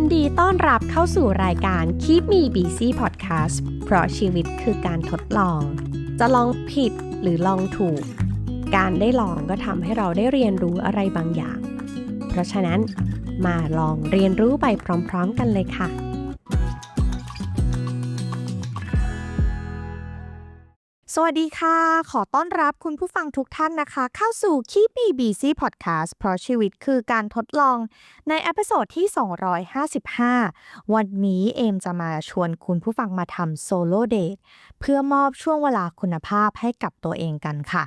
ยินดีต้อนรับเข้าสู่รายการ Keep Me Busy Podcast เพราะชีวิตคือการทดลอง จะลองผิดหรือลองถูก การได้ลองก็ทำให้เราได้เรียนรู้อะไรบางอย่าง เพราะฉะนั้นมาลองเรียนรู้ไปพร้อม ๆ กันเลยค่ะ สวัสดีค่ะ ขอต้อนรับคุณผู้ฟังทุกท่านนะคะ เข้าสู่ Keep Me Busy Podcast เพราะชีวิตคือการทดลองในเอพิโซดที่ 255 วันนี้เอมจะมาชวนคุณผู้ฟังมาทำโซโล่เดทเพื่อมอบช่วงเวลาคุณภาพให้กับตัวเองกันค่ะ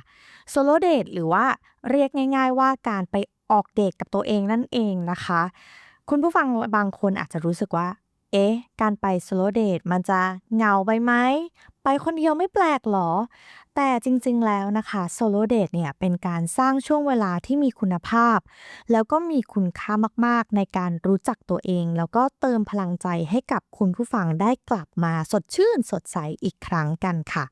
โซโล่เดทหรือว่าเรียกง่าย ๆ ว่าการไปออกเดทกับตัวเองนั่นเองนะคะ คุณผู้ฟังบางคนอาจจะรู้สึกว่า เอ๊ะ การไปโซโลเดทมันจะเหงาไปไหม ไปคนเดียวไม่แปลกหรอ แต่จริงๆแล้วนะคะโซโลเดทเนี่ยเป็นการสร้างช่วงเวลาที่มีคุณภาพ แล้วก็มีคุณค่ามากๆในการรู้จักตัวเอง แล้วก็เติมพลังใจให้กับคุณผู้ฟังได้กลับมาสดชื่นสดใสอีกครั้งกันค่ะ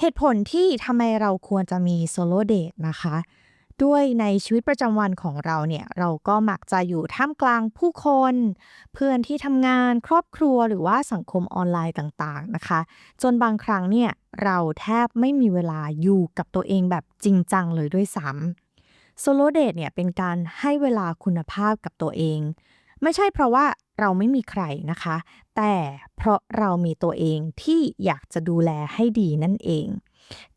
เหตุผลที่ทำไมเราควรจะมีโซโลเดทนะคะ ด้วยในชีวิตประจำวันของเราเนี่ยเราก็มักจะอยู่ท่ามกลางผู้คน เพื่อนที่ทำงานครอบครัวหรือว่าสังคมออนไลน์ต่างๆนะคะ จนบางครั้งเนี่ยเราแทบไม่มีเวลาอยู่กับตัวเองแบบจริงจังเลยด้วยซ้ำโซโลเดทเนี่ยเป็นการให้เวลาคุณภาพกับตัวเอง ไม่ใช่เพราะว่าเราไม่มีใครนะคะ แต่เพราะเรามีตัวเองที่อยากจะดูแลให้ดีนั่นเอง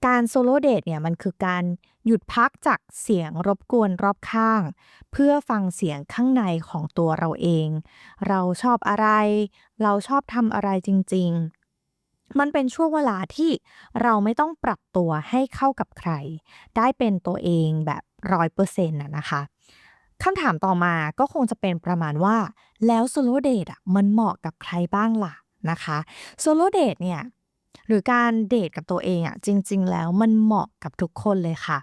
การโซโลเดทเนี่ยมันคือการ หยุดพักจากเสียงรบกวนรอบข้าง เพื่อฟังเสียงข้างในของตัวเราเอง เราชอบอะไร เราชอบทำอะไรจริง ๆ มันเป็นช่วงเวลาที่เราไม่ต้องปรับตัวให้เข้ากับใคร ได้เป็นตัวเองแบบร้อยเปอร์เซ็นต์นะคะคำถามต่อมาก็คงจะเป็นประมาณว่า แล้วโซโลเดทอะมันเหมาะกับใครบ้างล่ะนะคะโซโลเดทเนี่ยหรือการเดทกับตัวเองอะจริง ๆ แล้วมันเหมาะกับทุกคนเลยค่ะ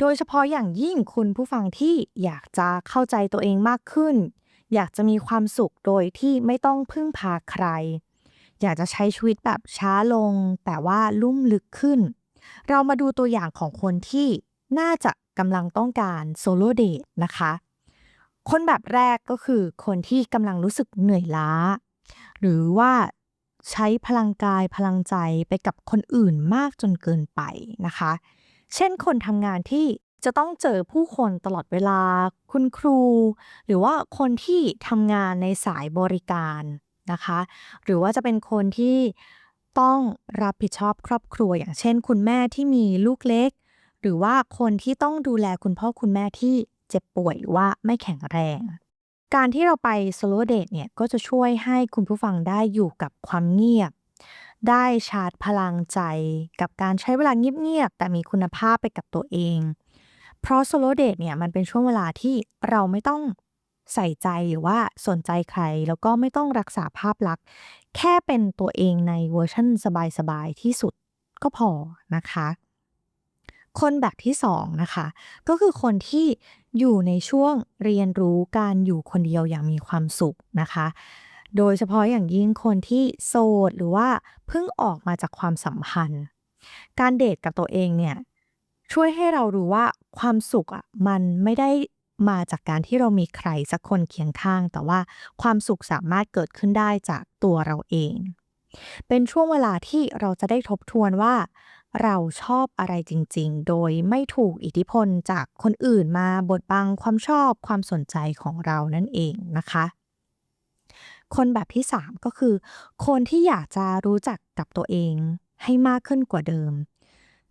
โดยเฉพาะอย่างยิ่งคุณผู้ฟังที่อยากจะเข้าใจตัวเองมากขึ้น อยากจะมีความสุขโดยที่ไม่ต้องพึ่งพาใคร อยากจะใช้ชีวิตแบบช้าลง แต่ว่าลุ่มลึกขึ้น เรามาดูตัวอย่างของคนที่น่าจะกำลังต้องการโซโลเดทนะคะ คนแบบแรกก็คือคนที่กำลังรู้สึกเหนื่อยล้า หรือว่าใช้พลังกายพลังใจไปกับคนอื่นมากจนเกินไปนะคะ เช่นคนทำงานที่จะต้องเจอผู้คนตลอดเวลา คุณครู หรือว่าคนที่ทำงานในสายบริการนะคะ หรือว่าจะเป็นคนที่ต้องรับผิดชอบครอบครัว อย่างเช่น คุณแม่ที่มีลูกเล็ก หรือว่าคนที่ต้องดูแลคุณพ่อคุณแม่ที่เจ็บป่วยหรือว่าไม่แข็งแรง การที่เราไปโซโลเดทเนี่ยก็จะช่วยให้คุณผู้ฟังได้อยู่กับความเงียบ ได้ชาร์จพลังใจ กับการใช้เวลาเงียบๆแต่มีคุณภาพไปกับตัวเอง เพราะโซโลเดทเนี่ยมันเป็นช่วงเวลาที่เราไม่ต้องใส่ใจหรือว่าสนใจใคร แล้วก็ไม่ต้องรักษาภาพลักษณ์ แค่เป็นตัวเองในเวอร์ชั่นสบายๆที่สุดก็พอนะคะ คนแบบที่สองนะคะ ก็คือคนที่อยู่ในช่วงเรียนรู้การอยู่คนเดียวอย่างมีความสุขนะคะ โดยเฉพาะอย่างยิ่งคนที่โสดหรือว่าเพิ่งออกมาจากความสัมพันธ์ การเดทกับตัวเองเนี่ยช่วยให้เรารู้ว่าความสุขอะมันไม่ได้มาจากการที่เรามีใครสักคนเคียงข้าง แต่ว่าความสุขสามารถเกิดขึ้นได้จากตัวเราเอง เป็นช่วงเวลาที่เราจะได้ทบทวนว่า เราชอบอะไรจริง ๆ โดยไม่ถูกอิทธิพลจากคนอื่นมาบดบังความชอบความสนใจของเรานั่นเองนะคะ คนแบบที่ 3 ก็คือ คนที่อยากจะรู้จักกับตัวเองให้มากขึ้นกว่าเดิม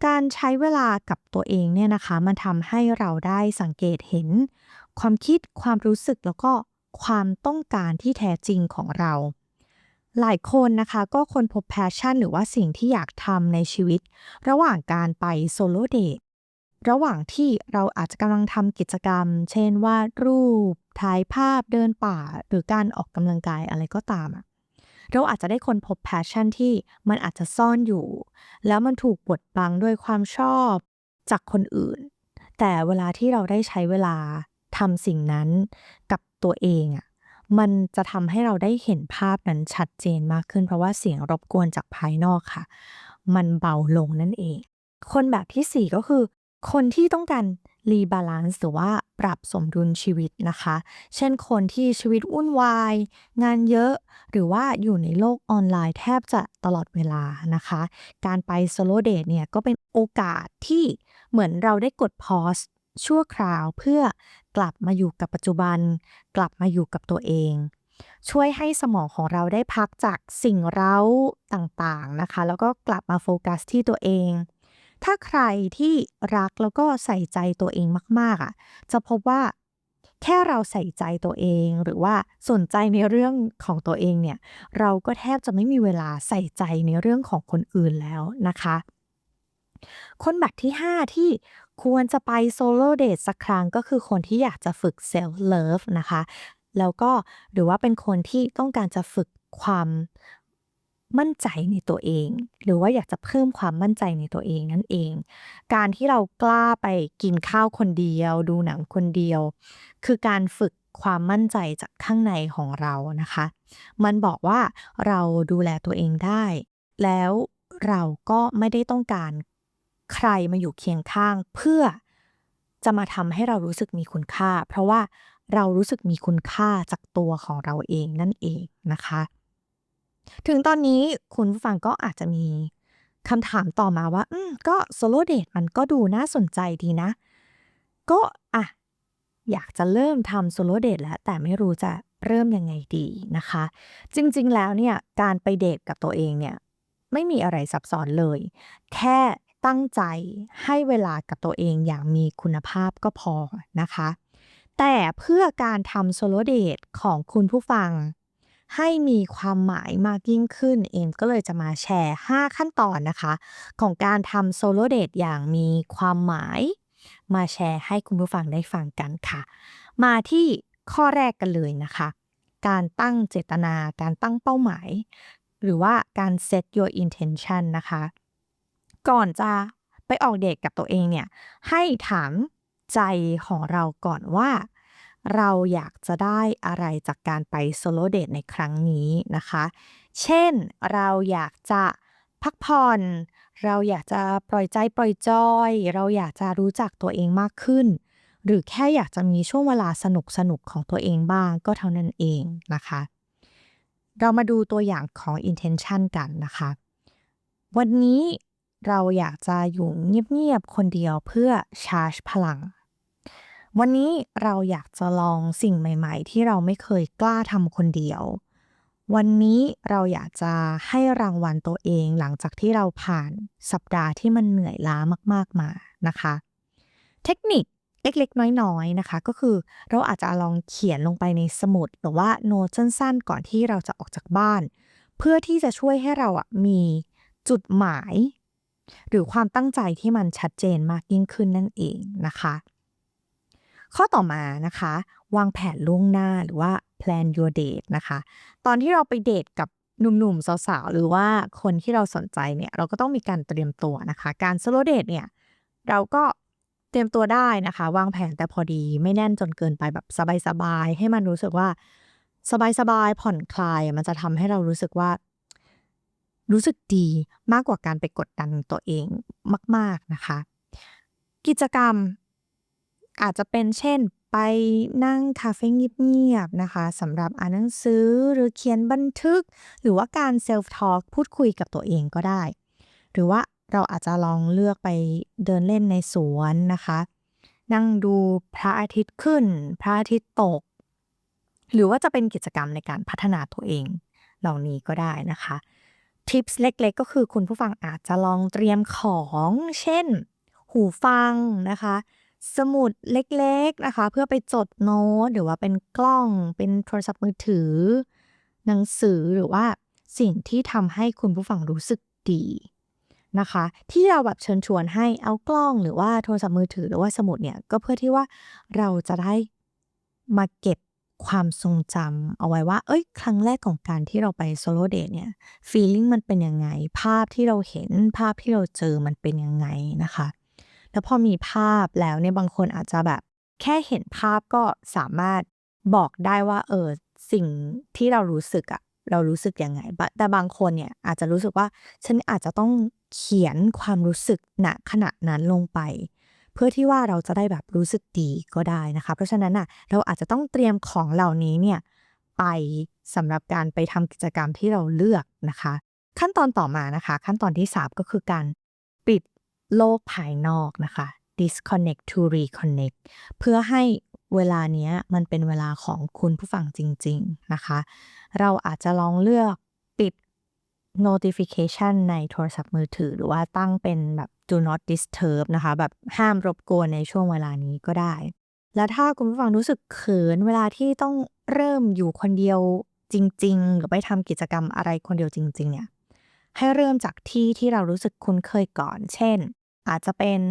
การใช้เวลากับตัวเองเนี่ยนะคะ มันทำให้เราได้สังเกตเห็น ความคิดความรู้สึกแล้วก็ความต้องการที่แท้จริงของเรา หลายคนนะคะก็คนพบแพชชั่น หรือว่าสิ่งที่อยากทำในชีวิต ระหว่างการไปโซโลเดทระหว่างที่เราอาจจะกำลังทำกิจกรรม เช่นวาดรูป ถ่ายภาพเดินป่า หรือการออกกำลังกายอะไรก็ตามอะเราอาจจะได้คนพบแพชชั่นที่มันอาจจะซ่อนอยู่ แล้วมันถูกบดบังด้วยความชอบจากคนอื่น แต่เวลาที่เราได้ใช้เวลาทำสิ่งนั้นกับตัวเองอะมันจะทำให้เราได้เห็นภาพนั้นชัดเจนมากขึ้น เพราะว่าเสียงรบกวนจากภายนอกค่ะ มันเบาลงนั่นเอง คนแบบที่สี่ก็คือ คนที่ต้องการ รีบาลานซ์หรือว่าปรับสมดุลชีวิตนะคะ เช่นคนที่ชีวิตวุ่นวาย งานเยอะ หรือว่าอยู่ในโลกออนไลน์แทบจะตลอดเวลานะคะ การไปโซโลเดทเนี่ยก็เป็นโอกาสที่เหมือนเราได้กดพอสชั่วคราวเพื่อกลับมาอยู่กับปัจจุบัน กลับมาอยู่กับตัวเอง ช่วยให้สมองของเราได้พักจากสิ่งเร้าต่างๆนะคะ แล้วก็กลับมาโฟกัสที่ตัวเอง ถ้าใครที่รักแล้วก็ใส่ใจตัวเองมาก ๆอะ จะพบว่าแค่เราใส่ใจตัวเองหรือว่าสนใจในเรื่องของตัวเองเนี่ย เราก็แทบจะไม่มีเวลาใส่ใจในเรื่องของคนอื่นแล้วนะคะ คนแบบที่ 5 ที่ควรจะไปโซโล่เดทสักครั้งก็คือคนที่อยากจะฝึกเซลฟ์เลิฟนะคะ แล้วก็หรือว่าเป็นคนที่ต้องการจะฝึกความ มั่นใจในตัวเอง หรือว่าอยากจะเพิ่มความมั่นใจในตัวเองนั่นเอง การที่เรากล้าไปกินข้าวคนเดียว ดูหนังคนเดียว คือการฝึกความมั่นใจจากข้างในของเรานะคะ มันบอกว่าเราดูแลตัวเองได้ แล้วเราก็ไม่ได้ต้องการใครมาอยู่เคียงข้างเพื่อจะมาทำให้เรารู้สึกมีคุณค่า เพราะว่าเรารู้สึกมีคุณค่าจากตัวของเราเองนั่นเองนะคะ ถึงตอนนี้คุณผู้ฟังก็อาจจะมีคำถามต่อมาว่า อืม ก็โซโลเดทมันก็ดูน่าสนใจดีนะ ก็อะอยากจะเริ่มทำโซโลเดทแล้ว แต่ไม่รู้จะเริ่มยังไงดีนะคะ จริงๆ แล้วเนี่ย การไปเดทกับตัวเองเนี่ย ไม่มีอะไรซับซ้อนเลย แค่ตั้งใจให้เวลากับตัวเองอย่างมีคุณภาพก็พอนะคะ แต่เพื่อการทำโซโลเดทของคุณผู้ฟัง ให้มีความหมายมากยิ่งขึ้น เอมก็เลยจะมาแชร์ 5 ขั้นตอนนะคะ ของการทำโซโลเดทอย่างมีความหมาย มาแชร์ให้คุณผู้ฟังได้ฟังกันค่ะ มาที่ข้อแรกกันเลยนะคะ การตั้งเจตนา การตั้งเป้าหมาย หรือว่าการ set your intention นะคะ ก่อนจะไปออกเดทกับตัวเองเนี่ย ให้ถามใจของเราก่อนว่า เราอยากจะได้อะไรจากการไปโซโลเดทในครั้งนี้นะคะ เช่นเราอยากจะพักผ่อน เราอยากจะปล่อยใจปล่อยจอย เราอยากจะรู้จักตัวเองมากขึ้น หรือแค่อยากจะมีช่วงเวลาสนุกสนุกของตัวเองบ้างก็เท่านั้นเองนะคะ เรามาดูตัวอย่างของ intention กันนะคะ วันนี้เราอยากจะอยู่เงียบๆคนเดียวเพื่อชาร์จพลัง วันนี้เราอยากจะลองสิ่งใหม่ ๆ ที่เราไม่เคยกล้าทำคนเดียว วันนี้เราอยากจะให้รางวัลตัวเองหลังจากที่เราผ่านสัปดาห์ที่มันเหนื่อยล้ามากๆมานะคะ เทคนิคเล็กๆ น้อยๆ นะคะ ก็คือเราอาจจะลองเขียนลงไปในสมุด หรือว่าโน้ตสั้นๆ ก่อนที่เราจะออกจากบ้าน เพื่อที่จะช่วยให้เราอะมีจุดหมาย หรือความตั้งใจที่มันชัดเจนมากยิ่งขึ้นนั่นเองนะคะ ข้อต่อมานะคะ วางแผนล่วงหน้าหรือว่า plan your date นะคะ ตอนที่เราไปเดทกับหนุ่มๆ สาวๆ หรือว่าคนที่เราสนใจเนี่ย เราก็ต้องมีการเตรียมตัวนะคะ การ solo date เนี่ย เราก็เตรียมตัวได้นะคะ วางแผนแต่พอดีไม่แน่นจนเกินไปแบบสบายๆ ให้มันรู้สึกว่า สบายๆ ผ่อนคลาย มันจะทำให้เรารู้สึกว่า รู้สึกดีมากกว่าการไปกดดันตัวเองมาก ๆ นะคะ กิจกรรม อาจจะเป็นเช่น ไปนั่งคาเฟ่เงียบๆนะคะสำหรับอ่านหนังสือหรือเขียนบันทึก หรือว่าการเซลฟ์ทอ l k พูดคุยกับตัวเองก็ได้ หรือว่าเราอาจจะลองเลือกไปเดินเล่นในสวนนะคะ นั่งดูพระอาทิตย์ขึ้น พระอาทิตย์ตก หรือว่าจะเป็นกิจกรรมในการพัฒนาตัวเอง เหล่านี้ก็ได้นะคะทิปส์เล็กๆ ก็คือคุณผู้ฟังอาจจะลองเตรียมของ เช่น หูฟังนะคะ สมุดเล็กๆนะคะ เพื่อไปจดโน้ตหรือว่าเป็นกล้องเป็นโทรศัพท์มือถือ หนังสือหรือว่าสิ่งที่ทำให้คุณผู้ฟังรู้สึกดีนะคะ ที่เราแบบเชิญชวนให้เอากล้องหรือว่าโทรศัพท์มือถือหรือว่าสมุดเนี่ยก็เพื่อที่ว่าเราจะได้มาเก็บความทรงจำเอาไว้ว่า เอ้ย ครั้งแรกของการที่เราไปโซโลเดทเนี่ยฟีลลิ่งมันเป็นยังไง ภาพที่เราเห็นภาพที่เราเจอมันเป็นยังไงนะคะ แล้วพอมีภาพแล้วเนี่ยบางคนอาจจะแบบ แค่เห็นภาพก็สามารถบอกได้ว่าเออสิ่งที่เรารู้สึกอะเรารู้สึกยังไง แต่บางคนเนี่ยอาจจะรู้สึกว่าฉันอาจจะต้องเขียนความรู้สึกณขณะนั้นลงไป เพื่อที่ว่าเราจะได้แบบรู้สึกดีก็ได้นะคะ เพราะฉะนั้นอะเราอาจจะต้องเตรียมของเหล่านี้เนี่ยไปสำหรับการไปทำกิจกรรมที่เราเลือกนะคะ ขั้นตอนต่อมานะคะ ขั้นตอนที่ 3 ก็คือการ โลกภายนอกนะคะ disconnect to reconnect เพื่อให้เวลาเนี้ยมันเป็นเวลาของคุณผู้ฟังจริง ๆ นะคะ เราอาจจะลองเลือกปิด notification ในโทรศัพท์มือถือ หรือว่าตั้งเป็นแบบ do not disturb นะคะ แบบห้ามรบกวนในช่วงเวลานี้ก็ได้ แล้วถ้าคุณผู้ฟังรู้สึกเขินเวลาที่ต้องเริ่มอยู่คนเดียวจริง ๆ หรือไปทำกิจกรรมอะไรคนเดียวจริง ๆ เนี่ยให้เริ่มจากที่ที่เรารู้สึกคุ้นเคยก่อน เช่น อาจจะเป็น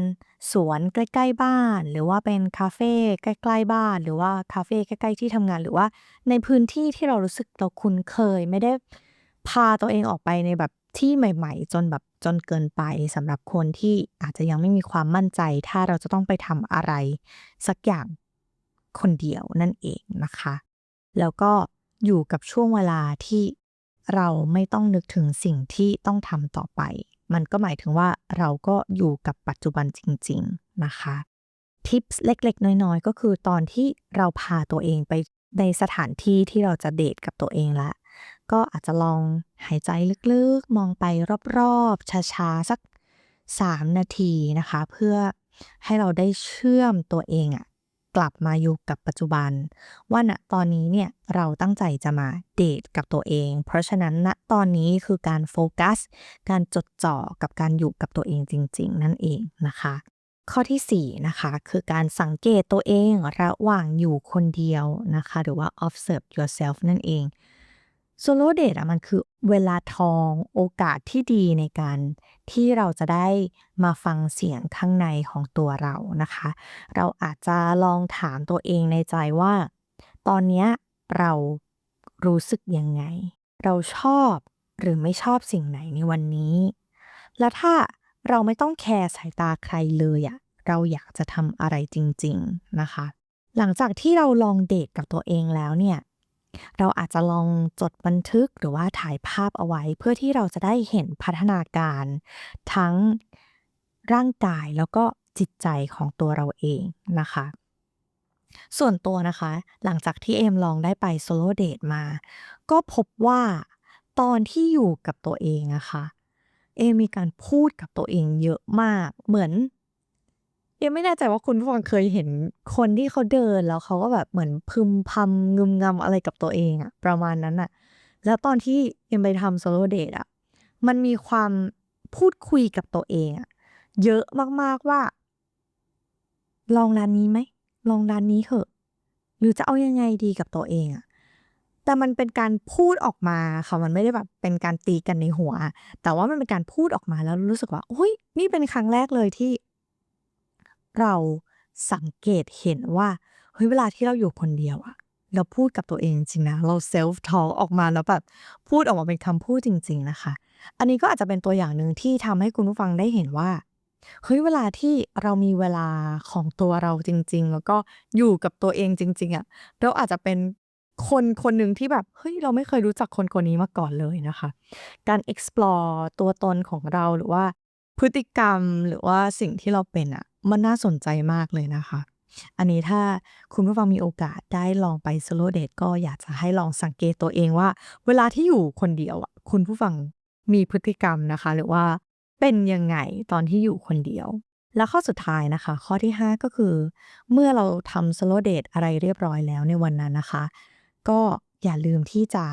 สวนใกล้ ๆ บ้าน หรือว่าเป็นคาเฟ่ใกล้ ๆ บ้าน หรือว่าคาเฟ่ใกล้ ๆ ที่ทำงาน หรือว่าในพื้นที่ที่เรารู้สึกเราคุ้นเคย ไม่ได้พาตัวเองออกไปในแบบที่ใหม่ ๆ จนแบบจนเกินไปสำหรับคนที่อาจจะยังไม่มีความมั่นใจ ถ้าเราจะต้องไปทำอะไรสักอย่างคนเดียวนั่นเองนะคะ แล้วก็อยู่กับช่วงเวลาที่เราไม่ต้องนึกถึงสิ่งที่ต้องทำต่อไป มันก็หมายถึงว่าเราก็อยู่กับปัจจุบันจริง ๆ นะคะทิปส์เล็ก ๆ น้อย ๆ ก็คือตอนที่เราพาตัวเองไปในสถานที่ที่เราจะเดทกับตัวเองละ ก็อาจจะลองหายใจลึกๆ มองไปรอบๆ ช้า ๆ สัก 3 นาทีนะคะ เพื่อให้เราได้เชื่อมตัวเองอะ กลับมาอยู่กับปัจจุบัน ว่าณตอนนี้เนี่ยเราตั้งใจจะมาเดทกับตัวเอง เพราะฉะนั้นณตอนนี้คือการโฟกัส การจดจ่อกับการอยู่กับตัวเองจริง ๆ นั่นเองนะคะข้อที่4นะคะคือการสังเกตตัวเองระหว่างอยู่คนเดียวนะคะ หรือว่า observe yourself นั่นเอง โซโลเดทอะมันคือเวลาทองโอกาสที่ดีในการที่เราจะได้มาฟังเสียงข้างในของตัวเรานะคะ เราอาจจะลองถามตัวเองในใจว่า ตอนนี้เรารู้สึกยังไง เราชอบหรือไม่ชอบสิ่งไหนในวันนี้ แล้วถ้าเราไม่ต้องแคร์สายตาใครเลยอะเราอยากจะทำอะไรจริง ๆนะคะ หลังจากที่เราลองเดทกับตัวเองแล้วเนี่ย เราอาจจะลองจดบันทึกหรือว่าถ่ายภาพเอาไว้ เพื่อที่เราจะได้เห็นพัฒนาการ ทั้งร่างกายแล้วก็จิตใจของตัวเราเองนะคะ ส่วนตัวนะคะ หลังจากที่เอมลองได้ไปโซโลเดทมา ก็พบว่าตอนที่อยู่กับตัวเองอะคะ่ะเอมมีการพูดกับตัวเองเยอะมากเหมือน เอมไม่แน่ใจว่าคุณผู้ฟังเคยเห็นคนที่เขาเดินแล้วเขาก็แบบเหมือนพึมพำงึมงำอะไรกับตัวเองอะประมาณนั้นอะแล้วตอนที่เอมไปทำโซโลเดทอะมันมีความพูดคุยกับตัวเองอะเยอะมากๆว่า ลองร้านนี้ไหมลองร้านนี้เถอะ หรือจะเอายังไงดีกับตัวเองอะแต่มันเป็นการพูดออกมาค่ะมันไม่ได้แบบเป็นการตีกันในหัว แต่ว่ามันเป็นการพูดออกมาแล้วรู้สึกว่าโอ้ยนี่เป็นครั้งแรกเลยที่ เราสังเกตเห็นว่าเฮ้ยเวลาที่เราอยู่คนเดียวอะเราพูดกับตัวเองจริงนะ เราเซลฟ์ทอลออกมาแล้วแบบพูดออกมาเป็นคำพูดจริง ๆ นะคะ อันนี้ก็อาจจะเป็นตัวอย่างหนึ่งที่ทำให้คุณผู้ฟังได้เห็นว่าเฮ้ยเวลาที่เรามีเวลาของตัวเราจริง ๆ แล้วก็อยู่กับตัวเองจริง ๆอะเราอาจจะเป็นคนคนหนึ่งที่แบบเฮ้ยเราไม่เคยรู้จักคนคนนี้มาก่อนเลยนะคะ การ explore ตัวตนของเราหรือว่าพฤติกรรมหรือว่าสิ่งที่เราเป็นอะ มันน่าสนใจมากเลยนะคะ อันนี้ถ้าคุณผู้ฟังมีโอกาสได้ลองไปโซโลเดทก็อยากจะให้ลองสังเกตตัวเองว่า เวลาที่อยู่คนเดียวอะคุณผู้ฟังมีพฤติกรรมนะคะ หรือว่าเป็นยังไงตอนที่อยู่คนเดียว แล้วข้อสุดท้ายนะคะ ข้อที่ 5 ก็คือ เมื่อเราทำโซโลเดทอะไรเรียบร้อยแล้วในวันนั้นนะคะ ก็อย่าลืมที่จะ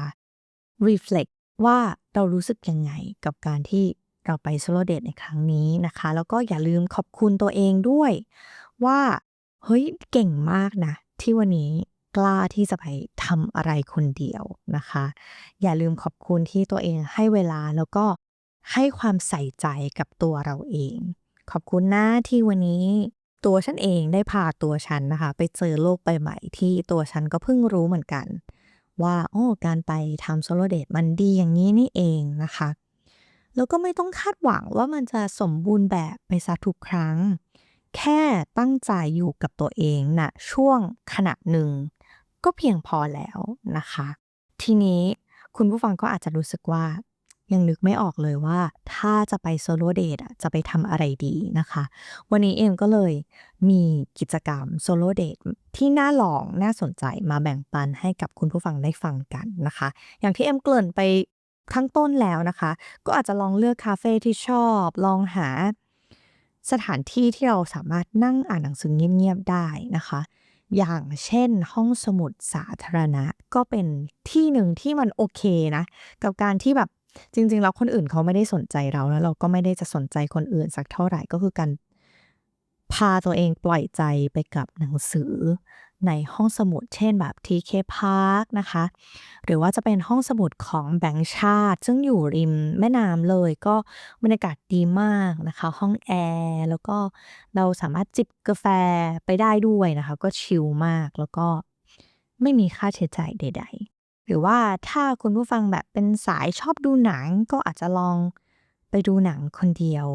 reflect ว่าเรารู้สึกยังไงกับการที่ เราไปโซโลเดทในครั้งนี้นะคะ แล้วก็อย่าลืมขอบคุณตัวเองด้วย ว่า เฮ้ยเก่งมากนะ ที่วันนี้กล้าที่จะไปทำอะไรคนเดียวนะคะ อย่าลืมขอบคุณที่ตัวเองให้เวลาแล้วก็ให้ความใส่ใจกับตัวเราเอง ขอบคุณนะที่วันนี้ตัวฉันเองได้พาตัวฉันนะคะ ไปเจอโลกใบใหม่ที่ตัวฉันก็เพิ่งรู้เหมือนกัน ว่าโอ้การไปทำโซโลเดทมันดีอย่างนี้นี่เองนะคะ แล้วก็ไม่ต้องคาดหวังว่ามันจะสมบูรณ์แบบไปซะทุกครั้ง แค่ตั้งใจอยู่กับตัวเองนะช่วงขณะหนึ่ง ก็เพียงพอแล้วนะคะ ทีนี้คุณผู้ฟังก็อาจจะรู้สึกว่า ยังนึกไม่ออกเลยว่า ถ้าจะไปโซโลเดทอะจะไปทำอะไรดีนะคะ วันนี้เอ็มก็เลยมีกิจกรรมโซโลเดทที่น่าลองน่าสนใจมาแบ่งปันให้กับคุณผู้ฟังได้ฟังกันนะคะ อย่างที่เอ็มเกริ่นไป ข้างต้นแล้วนะคะ ก็อาจจะลองเลือกคาเฟ่ที่ชอบ ลองหาสถานที่ที่เราสามารถนั่งอ่านหนังสือเงียบๆได้นะคะ อย่างเช่นห้องสมุดสาธารณะ ก็เป็นที่หนึ่งที่มันโอเคนะ กับการที่แบบจริงๆแล้วคนอื่นเขาไม่ได้สนใจเราแล้วเราก็ไม่ได้จะสนใจคนอื่นสักเท่าไหร่ก็คือการพาตัวเองปล่อยใจไปกับหนังสือ ในห้องสมุด เช่นแบบ TK Park นะคะ หรือว่าจะเป็นห้องสมุดของแบงค์ชาติ ซึ่งอยู่ริมแม่น้ำเลยก็บรรยากาศดีมากนะคะ ห้องแอร์แล้วก็เราสามารถจิบกาแฟไปได้ด้วยนะคะ ก็ชิลมากแล้วก็ไม่มีค่าใช้จ่ายใด ๆหรือว่าถ้าคุณผู้ฟังแบบเป็นสายชอบดูหนังก็อาจจะลองไปดูหนังคนเดียว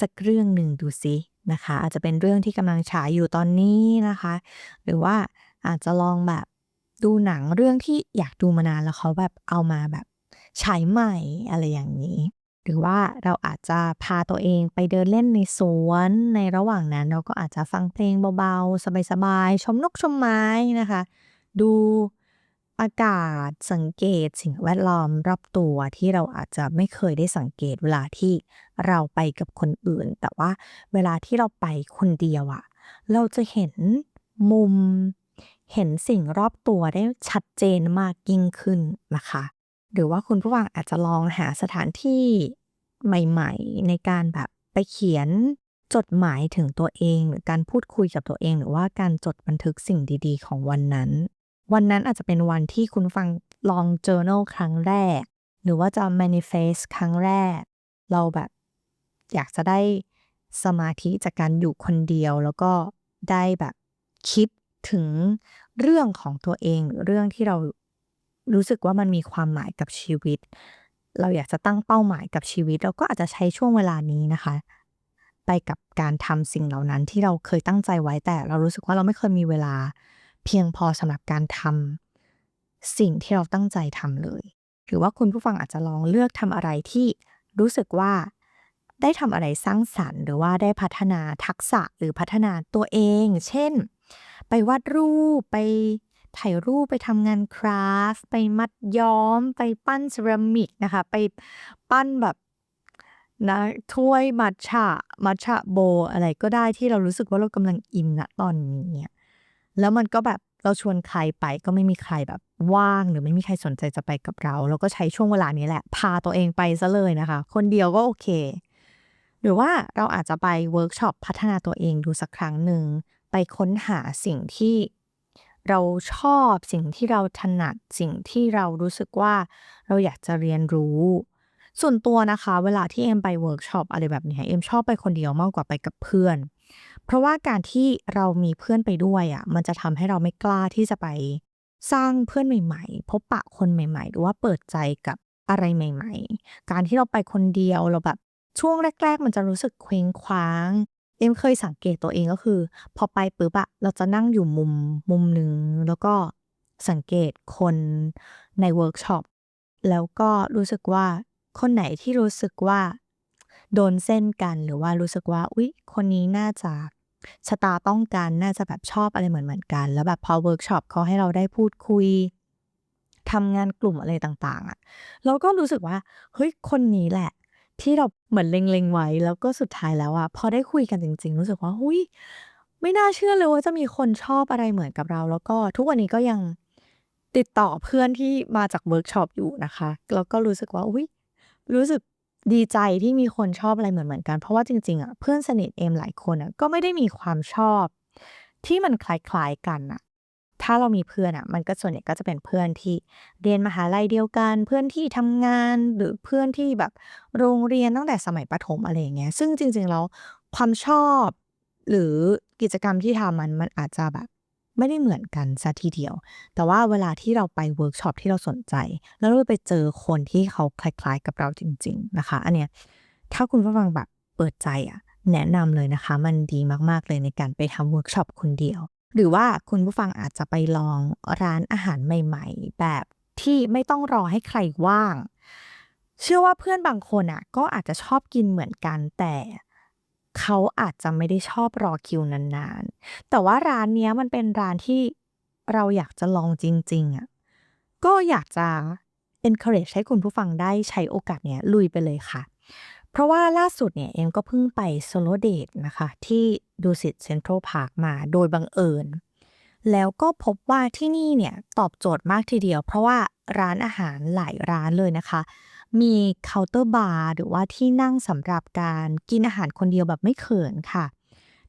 สักเรื่องหนึ่งดูซิ นะคะ อาจจะเป็นเรื่องที่กำลังฉายอยู่ตอนนี้นะคะ หรือว่าอาจจะลองแบบดูหนังเรื่องที่อยากดูมานานแล้วเขาแบบเอามาแบบฉายใหม่อะไรอย่างนี้ หรือว่าเราอาจจะพาตัวเองไปเดินเล่นในสวนในระหว่างนั้นเราก็อาจจะฟังเพลงเบาๆ สบายๆ ชมนกชมไม้นะคะ ดู อากาศสังเกตสิ่งแวดล้อมรอบตัวที่เราอาจจะไม่เคยได้สังเกตเวลาที่เราไปกับคนอื่น แต่ว่าเวลาที่เราไปคนเดียวอะเราจะเห็นมุม เห็นสิ่งรอบตัวได้ชัดเจนมากยิ่งขึ้นนะคะ หรือว่าคุณผู้ฟังอาจจะลองหาสถานที่ใหม่ ๆ ในการแบบไปเขียนจดหมายถึงตัวเอง หรือการพูดคุยกับตัวเอง หรือว่าการจดบันทึกสิ่งดี ๆ ของวันนั้น วันนั้นอาจจะเป็นวันที่คุณฟังลอง journal ครั้งแรก หรือว่าจะ manifest ครั้งแรก เราแบบ อยากจะได้สมาธิจากการอยู่คนเดียว แล้วก็ได้แบบคิดถึงเรื่องของตัวเองหรือเรื่องที่เรารู้สึกว่ามันมีความหมายกับชีวิต เราอยากจะตั้งเป้าหมายกับชีวิต เราก็อาจจะใช้ช่วงเวลานี้นะคะ ไปกับการทำสิ่งเหล่านั้นที่เราเคยตั้งใจไว้แต่เรารู้สึกว่าเราไม่เคยมีเวลา เพียงพอสำหรับการทำสิ่งที่เราตั้งใจทำเลย หรือว่าคุณผู้ฟังอาจจะลองเลือกทำอะไรที่รู้สึกว่าได้ทำอะไรสร้างสรรค์ หรือว่าได้พัฒนาทักษะหรือพัฒนาตัวเอง เช่น ไปวาดรูปไปถ่ายรูปไปทำงานคราฟต์ไปมัดย้อม ไปปั้นเซรามิกนะคะ ไปปั้นแบบนะถ้วยมัทฉะมัทฉะโบอะไรก็ได้ที่เรารู้สึกว่าเรากำลังอินณตอนนี้เนี่ย แล้วมันก็แบบเราชวนใครไปก็ไม่มีใครแบบว่างหรือไม่มีใครสนใจจะไปกับเรา เราก็ใช้ช่วงเวลานี้แหละ พาตัวเองไปซะเลยนะคะ คนเดียวก็โอเค หรือว่าเราอาจจะไปเวิร์กช็อปพัฒนาตัวเองดูสักครั้งหนึ่ง ไปค้นหาสิ่งที่เราชอบสิ่งที่เราถนัดสิ่งที่เรารู้สึกว่าเราอยากจะเรียนรู้ ส่วนตัวนะคะ เวลาที่เอ็มไปเวิร์กช็อปอะไรแบบนี้เอ็มชอบไปคนเดียวมากกว่าไปกับเพื่อน เพราะว่าการที่เรามีเพื่อนไปด้วยอะ มันจะทำให้เราไม่กล้าที่จะไปสร้างเพื่อนใหม่ ๆ พบปะคนใหม่ ๆ หรือว่าเปิดใจกับอะไรใหม่ ๆ การที่เราไปคนเดียวเราแบบช่วงแรก ๆ มันจะรู้สึกเคว้งคว้าง เอ็มเคยสังเกตตัวเองก็คือ พอไปปุ๊บอะเราจะนั่งอยู่มุมมุมหนึ่งแล้วก็สังเกตคนในเวิร์กช็อปแล้วก็รู้สึกว่าคนไหนที่รู้สึกว่า โดนเส้นกันหรือว่ารู้สึกว่าอุ๊ย คนนี้น่าจะ ชะตาต้องกันน่าจะแบบชอบอะไรเหมือนเหมือนกัน แล้วแบบพอเวิร์กช็อปเขาให้เราได้พูดคุยทำงานกลุ่มอะไรต่าง ๆอะเราก็รู้สึกว่าเฮ้ยคนนี้แหละ ที่เราเหมือนเล็งๆไว้ แล้วก็สุดท้ายแล้วอะพอได้คุยกันจริง ๆ รู้สึกว่าหุยไม่น่าเชื่อเลยว่าจะมีคนชอบอะไรเหมือนกับเรา แล้วก็ทุกวันนี้ก็ยังติดต่อเพื่อนที่มาจากเวิร์กช็อปอยู่นะคะ แล้วก็รู้สึกว่าอุ้ยรู้สึก ดีใจที่มีคนชอบอะไรเหมือนเหมือนกัน เพราะว่าจริงๆอะเพื่อนสนิทเอมหลายคนอะก็ไม่ได้มีความชอบ ที่มันคล้ายๆกันอะถ้าเรามีเพื่อนอะ มันก็ส่วนใหญ่ก็จะเป็นเพื่อนที่เรียนมหาลัยเดียวกัน เพื่อนที่ทำงานหรือเพื่อนที่แบบโรงเรียนตั้งแต่สมัยประถมอะไรอย่างเงี้ยซึ่งจริงๆแล้วความชอบ หรือกิจกรรมที่ทำมันมันอาจจะแบบ ไม่ได้เหมือนกันซะทีเดียว แต่ว่าเวลาที่เราไปเวิร์กช็อปที่เราสนใจ แล้วเราไปเจอคนที่เขาคล้ายๆกับเราจริง ๆ นะคะ อันเนี้ยถ้าคุณผู้ฟังแบบเปิดใจอะแนะนำเลยนะคะ มันดีมากๆเลยในการไปทำเวิร์กช็อปคนเดียว หรือว่าคุณผู้ฟังอาจจะไปลองร้านอาหารใหม่ ๆ แบบที่ไม่ต้องรอให้ใครว่าง เชื่อว่าเพื่อนบางคนอะก็อาจจะชอบกินเหมือนกันแต่ เขาอาจจะไม่ได้ชอบรอคิวนานๆ แต่ว่าร้านเนี้ยมันเป็นร้านที่เราอยากจะลองจริง ๆอะก็อยากจะ encourage ให้คุณผู้ฟังได้ใช้โอกาสเนี้ยลุยไปเลยค่ะ เพราะว่าล่าสุดเนี่ยเอมก็เพิ่งไปโซโลเดตนะคะ ที่ดุสิตเซ็นทรัลพาร์คมาโดยบังเอิญ แล้วก็พบว่าที่นี่เนี่ยตอบโจทย์มากทีเดียว เพราะว่าร้านอาหารหลายร้านเลยนะคะ มีเคาน์เตอร์บาร์หรือว่าที่นั่งสำหรับการกินอาหารคนเดียวแบบไม่เขินค่ะ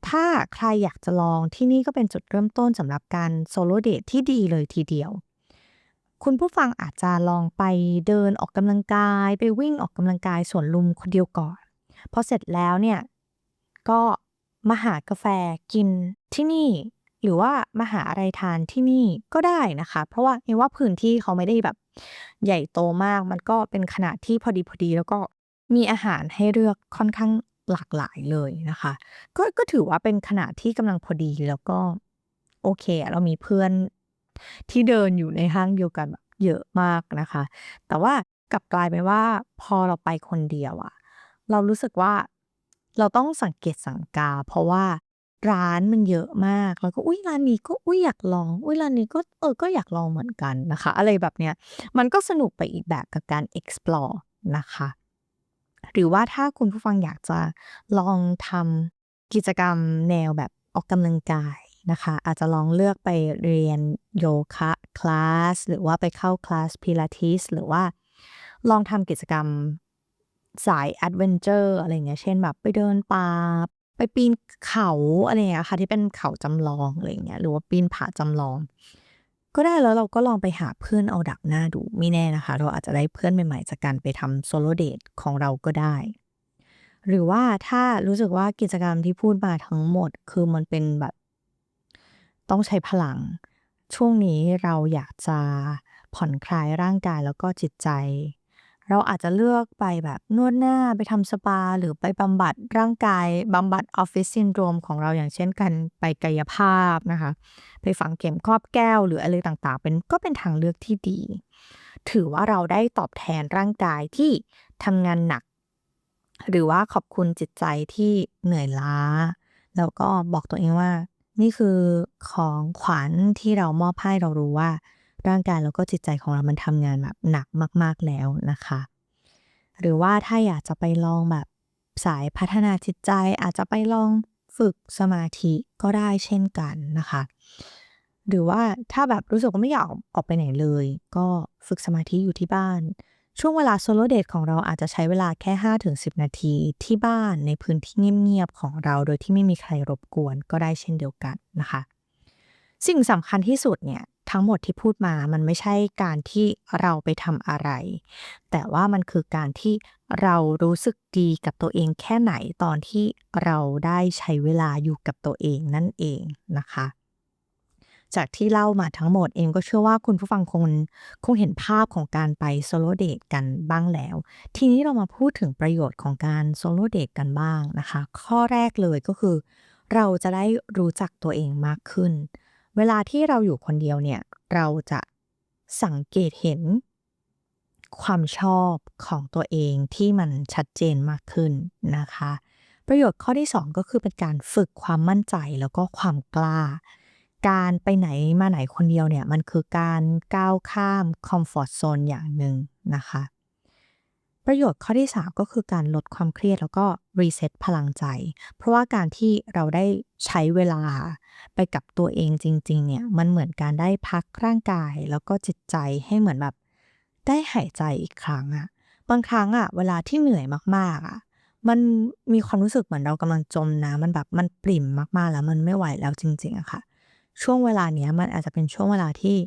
ถ้าใครอยากจะลองที่นี่ก็เป็นจุดเริ่มต้นสำหรับการโซโลเดตที่ดีเลยทีเดียว คุณผู้ฟังอาจจะลองไปเดินออกกำลังกาย ไปวิ่งออกกำลังกายสวนลุมคนเดียวก่อนพอเสร็จแล้วเนี่ยก็มาหากาแฟกินที่นี่ หรือว่ามาหาอะไรทานที่นี่ก็ได้นะคะ เพราะว่าเอว่าพื้นที่เขาไม่ได้แบบ ใหญ่โตมาก มันก็เป็นขนาดที่พอดีพอดีแล้วก็มีอาหารให้เลือกค่อนข้างหลากหลายเลยนะคะ ก็ก็ถือว่าเป็นขนาดที่กำลังพอดีแล้วก็โอเค เรามีเพื่อนที่เดินอยู่ในห้างเดียวกันแบบเยอะมากนะคะ แต่ว่ากลับกลายเป็นว่าพอเราไปคนเดียวอะเรารู้สึกว่าเราต้องสังเกตสังกา เพราะว่า ร้านมันเยอะมาก แล้วก็ อุ๊ย ร้านนี้ก็ อุ๊ย อยากลอง อุ๊ย ร้านนี้ก็ เออ ก็อยากลองเหมือนกันนะคะ อะไรแบบเนี้ย มันก็สนุกไปอีกแบบกับการ explore นะคะ หรือว่าถ้าคุณผู้ฟังอยากจะลองทำกิจกรรมแนวแบบออกกำลังกายนะคะ อาจจะลองเลือกไปเรียนโยคะคลาส หรือว่าไปเข้าคลาสพิลาทิส หรือว่าลองทำกิจกรรมสายแอดเวนเจอร์อะไรเงี้ย เช่นแบบไปเดินป่า ไปปีนเขาอะไรเงี้ยค่ะ ที่เป็นเขาจำลองอะไรเงี้ยหรือว่าปีนผาจำลอง ก็ได้แล้วเราก็ลองไปหาเพื่อนเอาดักหน้าดูไม่แน่นะคะ เราอาจจะได้เพื่อนใหม่ๆ จากการไปทำโซโลเดทของเราก็ได้ หรือว่าถ้ารู้สึกว่ากิจกรรมที่พูดมาทั้งหมด คือมันเป็นแบบ ต้องใช้พลัง ช่วงนี้เราอยากจะผ่อนคลายร่างกายแล้วก็จิตใจ เราอาจจะเลือกไปแบบนวดหน้าไปทำสปา หรือไปบำบัดร่างกายบำบัดออฟฟิศซินโดรมของเราอย่างเช่นการไปกายภาพนะคะ ไปฝังเข็มครอบแก้วหรืออะไรต่างๆ เป็นก็เป็นทางเลือกที่ดี ถือว่าเราได้ตอบแทนร่างกายที่ทำงานหนัก หรือว่าขอบคุณจิตใจที่เหนื่อยล้า แล้วก็บอกตัวเองว่า นี่คือของขวัญที่เรามอบให้เรารู้ว่า ร่างกายแล้วก็จิตใจของเรามันทำงานแบบหนักมาก ๆแล้วนะคะ หรือว่าถ้าอยากจะไปลองแบบสายพัฒนาจิตใจอาจจะไปลองฝึกสมาธิก็ได้เช่นกันนะคะ หรือว่าถ้าแบบรู้สึกว่าไม่อยากออกไปไหนเลย ก็ฝึกสมาธิอยู่ที่บ้าน ช่วงเวลาโซโลเดทของเราอาจจะใช้เวลาแค่ 5-10 นาทีที่บ้านในพื้นที่เงียบๆของเราโดยที่ไม่มีใครรบกวนก็ได้เช่นเดียวกันนะคะ สิ่งสำคัญที่สุดเนี่ย ทั้งหมดที่พูดมามันไม่ใช่การที่เราไปทำอะไร แต่ว่ามันคือการที่เรารู้สึกดีกับตัวเองแค่ไหนตอนที่เราได้ใช้เวลาอยู่กับตัวเองนั่นเองนะคะ จากที่เล่ามาทั้งหมดเองก็เชื่อว่าคุณผู้ฟังคงคงเห็นภาพของการไปโซโลเดทกันบ้างแล้ว ทีนี้เรามาพูดถึงประโยชน์ของการโซโลเดทกันบ้างนะคะ ข้อแรกเลยก็คือ เราจะได้รู้จักตัวเองมากขึ้น เวลาที่เราอยู่คนเดียวเนี่ย เราจะสังเกตเห็น ความชอบของตัวเองที่มันชัดเจนมากขึ้นนะคะ ประโยชน์ข้อที่ 2 ก็คือเป็นการฝึกความมั่นใจแล้วก็ความกล้า การไปไหนมาไหนคนเดียวเนี่ย มันคือการก้าวข้ามคอมฟอร์ z โซนอย่างหนึ่งนะคะ ประโยชน์ข้อที่ 3 ก็คือการลดความเครียดแล้วก็รีเซ็ตพลังใจ เพราะว่าการที่เราได้ใช้เวลาไปกับตัวเองจริง ๆ เนี่ย มันเหมือนการได้พักร่างกายแล้วก็จิตใจให้เหมือนแบบ ได้หายใจอีกครั้งอะบางครั้งอะเวลาที่เหนื่อยมากๆอะมันมีความรู้สึกเหมือนเรากำลังจมน้ำมันแบบมันปริ่มมากๆแล้วมันไม่ไหวแล้วจริง ๆอะค่ะ ช่วงเวลาเนี้ยมันอาจจะเป็นช่วงเวลาที่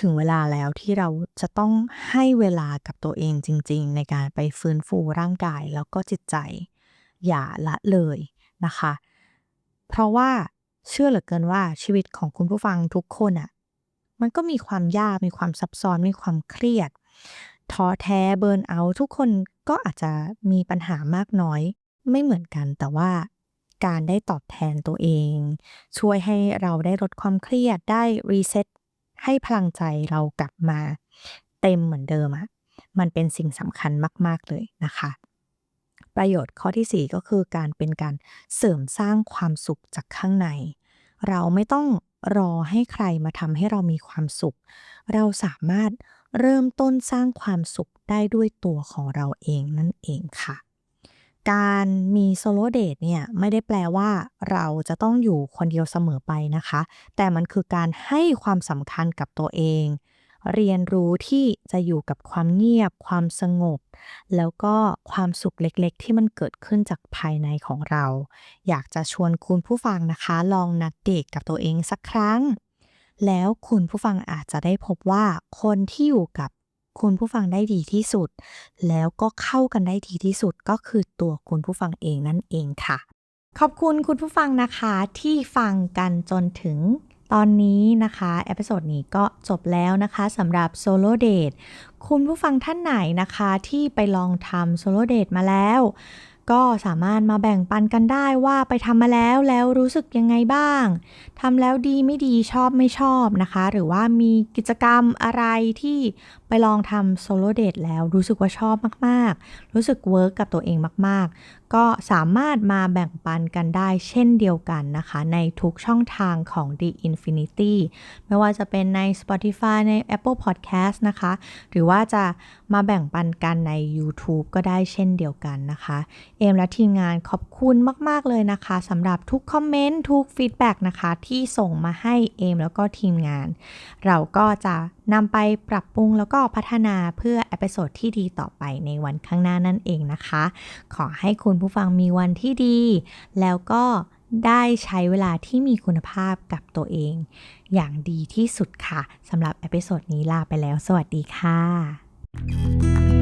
ถึงเวลาแล้วที่เราจะต้องให้เวลากับตัวเองจริง ๆ ในการไปฟื้นฟูร่างกายแล้วก็จิตใจ อย่าละเลยนะคะ เพราะว่าเชื่อเหลือเกินว่าชีวิตของคุณผู้ฟังทุกคนอะมันก็มีความยากมีความซับซ้อนมีความเครียดท้อแท้เบิร์นเอาทุกคนก็อาจจะมีปัญหามากน้อยไม่เหมือนกันแต่ว่าการได้ตอบแทนตัวเอง ช่วยให้เราได้ลดความเครียดได้รีเซ็ต ให้พลังใจเรากลับมาเต็มเหมือนเดิมอะมันเป็นสิ่งสำคัญมาก ๆ เลยนะคะ ประโยชน์ข้อที่ 4 ก็คือการเป็นการเสริมสร้างความสุขจากข้างใน เราไม่ต้องรอให้ใครมาทำให้เรามีความสุข เราสามารถเริ่มต้นสร้างความสุขได้ด้วยตัวของเราเองนั่นเองค่ะ การมีโซโลเดทเนี่ยไม่ได้แปลว่าเราจะต้องอยู่คนเดียวเสมอไปนะคะ แต่มันคือการให้ความสำคัญกับตัวเอง เรียนรู้ที่จะอยู่กับความเงียบ ความสงบ แล้วก็ความสุขเล็กๆ ที่มันเกิดขึ้นจากภายในของเรา อยากจะชวนคุณผู้ฟังนะคะ ลองนัดเดทกับตัวเองสักครั้ง แล้วคุณผู้ฟังอาจจะได้พบว่าคนที่อยู่กับ คุณผู้ฟังได้ดีที่สุด แล้วก็เข้ากันได้ดีที่สุดก็คือตัวคุณผู้ฟังเองนั่นเองค่ะ ขอบคุณคุณผู้ฟังนะคะที่ฟังกันจนถึงตอนนี้นะคะเอพิโซดนี้ก็จบแล้วนะคะสำหรับโซโลเดทคุณผู้ฟังท่านไหนนะคะที่ไปลองทำโซโลเดทมาแล้ว ก็สามารถมาแบ่งปันกันได้ว่าไปทำมาแล้วแล้วรู้สึกยังไงบ้างทำแล้วดีไม่ดีชอบไม่ชอบนะคะ หรือว่ามีกิจกรรมอะไรที่ไปลองทำโซโลเดทแล้วรู้สึกว่าชอบมาก ๆ รู้สึกเวิร์กกับตัวเองมาก ๆ ก็สามารถมาแบ่งปันกันได้เช่นเดียวกันนะคะ ในทุกช่องทางของ The Infinity ไม่ว่าจะเป็นใน Spotify ใน Apple Podcast นะคะ หรือว่าจะมาแบ่งปันกันใน YouTube ก็ได้เช่นเดียวกันนะคะ เอมและทีมงานขอบคุณมาก ๆ เลยนะคะสำหรับทุกคอมเมนต์ทุกฟีดแบ็กนะคะที่ส่งมาให้เอมแล้วก็ทีมงาน เราก็จะนำไปปรับปรุงแล้วก็พัฒนาเพื่อเอพิโซดที่ดีต่อไปในวันข้างหน้านั่นเองนะคะ ขอให้คุณผู้ฟังมีวันที่ดี แล้วก็ได้ใช้เวลาที่มีคุณภาพกับตัวเอง อย่างดีที่สุดค่ะสำหรับเอพิโซดนี้ลาไปแล้ว สวัสดีค่ะ